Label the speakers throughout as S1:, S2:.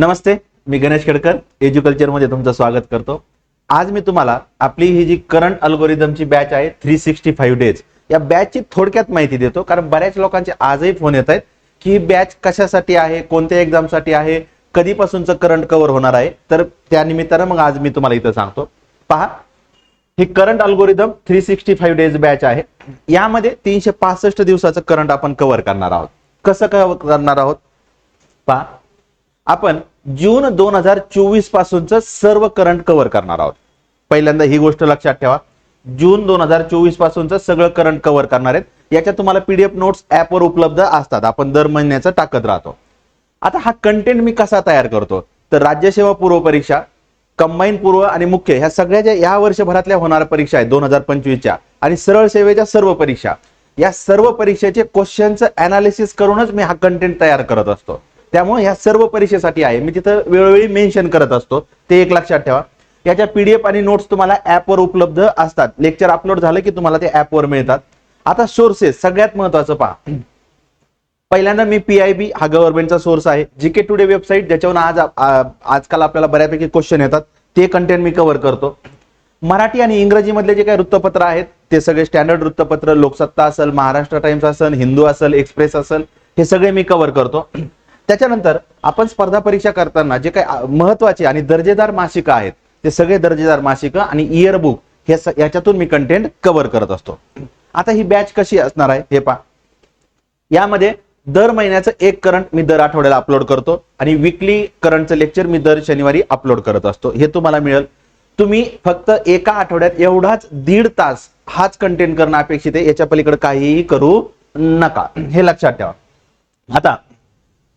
S1: नमस्ते मी गणेश खेडकर एज्युकल्चरमध्ये तुमचं स्वागत करतो. आज मी तुम्हाला आपली ही जी करंट अल्गोरिदमची बॅच आहे थ्री सिक्स्टी फाईव्ह डेज या बॅचची थोडक्यात माहिती देतो. कारण बऱ्याच लोकांचे आजही फोन येत आहेत की ही बॅच कशासाठी आहे कोणत्या एक्झामसाठी आहे कधीपासूनचं करंट कव्हर होणार आहे. तर त्या निमित्तानं मग आज मी तुम्हाला इथं सांगतो. पहा ही current algorithm three sixty five days batch आहे. यामध्ये तीनशे पासष्ट दिवसाचं करंट आपण कव्हर करणार आहोत. कसं कव्हर करणार आहोत? पहा आपण जून दोन हजार चोवीस पासूनच सर्व करंट कव्हर करणार आहोत. पहिल्यांदा ही गोष्ट लक्षात ठेवा. जून दोन हजार चोवीस पासूनच सगळं करंट कव्हर करणार आहेत. याच्या तुम्हाला पीडीएफ नोट्स ऍपवर उपलब्ध असतात. आपण दर महिन्याचं टाकत राहतो. आता हा कंटेंट मी कसा तयार करतो? तर राज्यसेवा पूर्व परीक्षा कंबाईन पूर्व आणि मुख्य ह्या सगळ्या ज्या या वर्षभरातल्या होणाऱ्या परीक्षा आहेत दोन हजार पंचवीसच्या आणि सरळ सेवेच्या सर्व परीक्षा या सर्व परीक्षेचे क्वेश्चनचं अनालिसिस करूनच मी हा कंटेंट तयार करत असतो. त्यामुळे ह्या सर्व परीक्षेसाठी आहे. मी तिथं वेळोवेळी मेन्शन करत असतो. ते एक लक्षात ठेवा. याच्या पीडीएफ आणि नोट्स तुम्हाला ऍपवर उपलब्ध असतात. लेक्चर अपलोड झालं की तुम्हाला ते ऍपवर मिळतात. आता सोर्सेस सगळ्यात महत्वाचं पहा. पहिल्यांदा मी पी आय बी हा गव्हर्नमेंटचा सोर्स आहे. जी के टुडे वेबसाईट ज्याच्यावरून आज आजकाल आपल्याला बऱ्यापैकी क्वेश्चन येतात. ते कंटेंट मी कव्हर करतो. मराठी आणि इंग्रजी मधले जे काही वृत्तपत्र आहेत ते सगळे स्टँडर्ड वृत्तपत्र लोकसत्ता असेल महाराष्ट्र टाइम्स असेल हिंदू असेल एक्सप्रेस असेल हे सगळे मी कव्हर करतो. त्याच्यानंतर आपण स्पर्धा परीक्षा करताना जे काही महत्त्वाचे आणि दर्जेदार मासिकं आहेत ते सगळे दर्जेदार मासिकं आणि इयर बुक हे याच्यातून मी कंटेंट कव्हर करत असतो. आता ही बॅच कशी असणार आहे हे पहा. यामध्ये दर महिन्याचं एक करंट मी दर आठवड्याला अपलोड करतो आणि विकली करंटचं लेक्चर मी दर शनिवारी अपलोड करत असतो. हे तुम्हाला मिळेल. तुम्ही फक्त एका आठवड्यात एवढाच दीड तास हाच कंटेंट करणं अपेक्षित आहे याच्या पलीकडे काहीही करू नका. हे लक्षात ठेवा. आता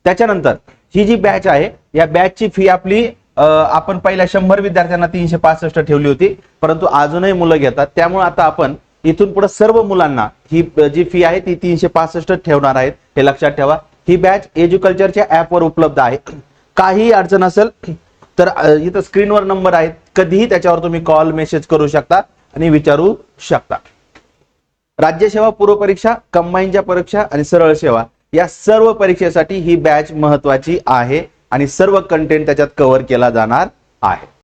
S1: त्याच्यानंतर ही जी बॅच आहे या बॅचची फी आपली आपण पहिल्या शंभर विद्यार्थ्यांना तीनशे पासष्ट ठेवली होती परंतु अजूनही मुलं घेतात. त्यामुळे आता आपण इथून पुढे सर्व मुलांना ही जी फी आहे ती तीनशे पासष्ट ठेवणार आहेत. हे लक्षात ठेवा. ही बॅच एज्युकल्चरच्या ऍपवर उपलब्ध आहे. काही अडचण असेल तर इथं स्क्रीनवर नंबर आहेत. कधीही त्याच्यावर तुम्ही कॉल मेसेज करू शकता आणि विचारू शकता. राज्यसेवा पूर्व परीक्षा कंबाईनच्या परीक्षा आणि सरळ सेवा. या सर्व परीक्षेसाठी ही बॅच महत्वाची आहे आणि सर्व कंटेंट त्याच्यात कव्हर केला जाणार आहे.